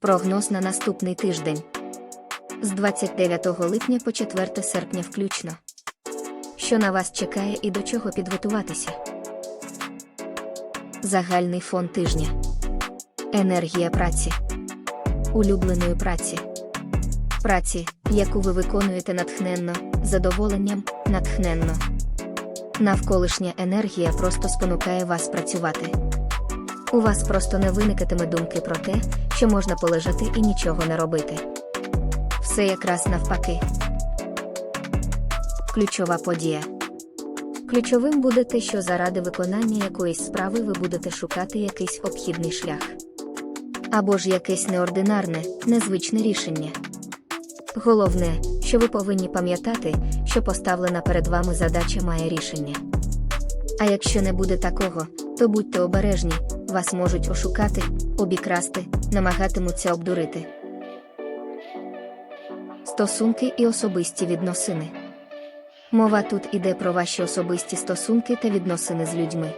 Прогноз на наступний тиждень з 29 липня по 4 серпня включно. Що на вас чекає і до чого підготуватися? Загальний фон тижня. Енергія праці. Улюбленої праці. Праці, яку ви виконуєте натхненно, задоволенням, натхненно. Навколишня енергія просто спонукає вас працювати. У вас просто не виникатиме думки про те, що можна полежати і нічого не робити. Все якраз навпаки. Ключова подія. Ключовим буде те, що заради виконання якоїсь справи ви будете шукати якийсь обхідний шлях. Або ж якесь неординарне, незвичне рішення. Головне, що ви повинні пам'ятати, що поставлена перед вами задача має рішення. А якщо не буде такого, то будьте обережні, вас можуть ошукати, обікрасти, намагатимуться обдурити. Стосунки і особисті відносини. Мова тут іде про ваші особисті стосунки та відносини з людьми.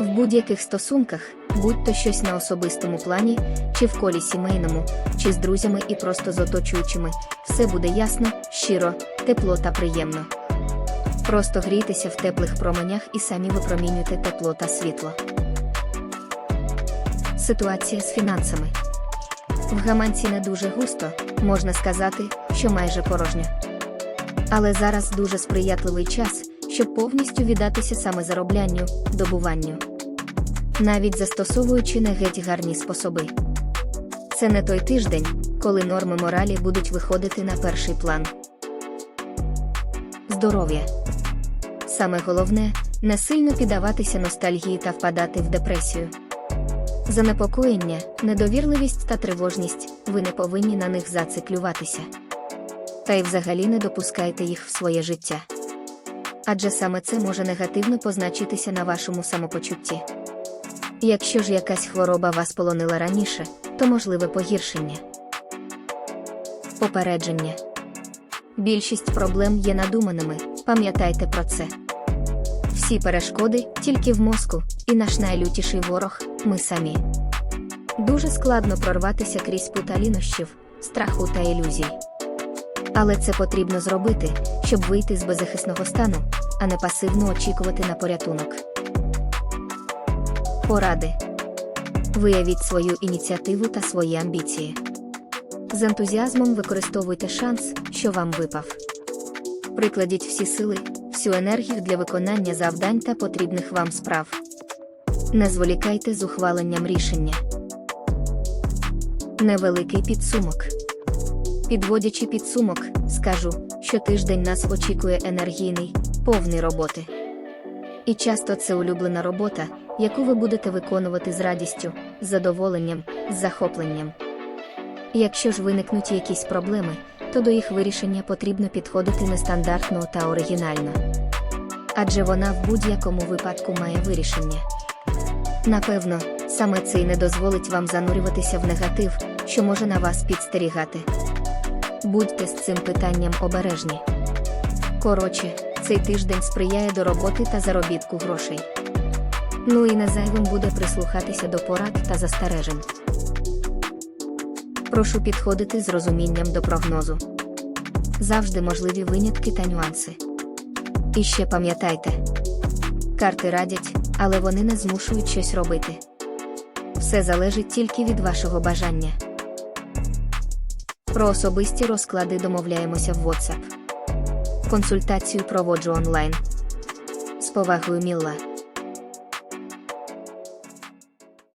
В будь-яких стосунках, будь то щось на особистому плані, чи в колі сімейному, чи з друзями і просто з оточуючими, все буде ясно, щиро, тепло та приємно. Просто грійтеся в теплих променях і самі випромінюйте тепло та світло. Ситуація з фінансами. В гаманці не дуже густо, можна сказати, що майже порожньо. Але зараз дуже сприятливий час, щоб повністю віддатися саме зароблянню, добуванню. Навіть застосовуючи не геть гарні способи. Це не той тиждень, коли норми моралі будуть виходити на перший план. Здоров'я. Саме головне не сильно піддаватися ностальгії та впадати в депресію. Занепокоєння, недовірливість та тривожність ви не повинні на них зациклюватися. Та й взагалі не допускайте їх в своє життя. Адже саме це може негативно позначитися на вашому самопочутті. Якщо ж якась хвороба вас полонила раніше, то можливе погіршення. Попередження. Більшість проблем є надуманими, пам'ятайте про це. Всі перешкоди тільки в мозку, і наш найлютіший ворог ми самі. Дуже складно прорватися крізь пута лінощів, страху та ілюзій. Але це потрібно зробити, щоб вийти з беззахисного стану, а не пасивно очікувати на порятунок. Поради. Виявіть свою ініціативу та свої амбіції. З ентузіазмом використовуйте шанс, що вам випав. Прикладіть всі сили, всю енергію для виконання завдань та потрібних вам справ. Не зволікайте з ухваленням рішення. Невеликий підсумок. Підводячи підсумок, скажу, що тиждень нас очікує енергійний, повний роботи. І часто це улюблена робота, яку ви будете виконувати з радістю, задоволенням, з захопленням. Якщо ж виникнуть якісь проблеми, то до їх вирішення потрібно підходити нестандартно та оригінально. Адже вона в будь-якому випадку має вирішення. Напевно, саме це й не дозволить вам занурюватися в негатив, що може на вас підстерігати. Будьте з цим питанням обережні. Коротше, цей тиждень сприяє до роботи та заробітку грошей. Ну і не зайвим буде прислухатися до порад та застережень. Прошу підходити з розумінням до прогнозу. Завжди можливі винятки та нюанси. І ще пам'ятайте: карти радять, але вони не змушують щось робити. Все залежить тільки від вашого бажання. Про особисті розклади домовляємося в WhatsApp. Консультацію проводжу онлайн. З повагою Мілла.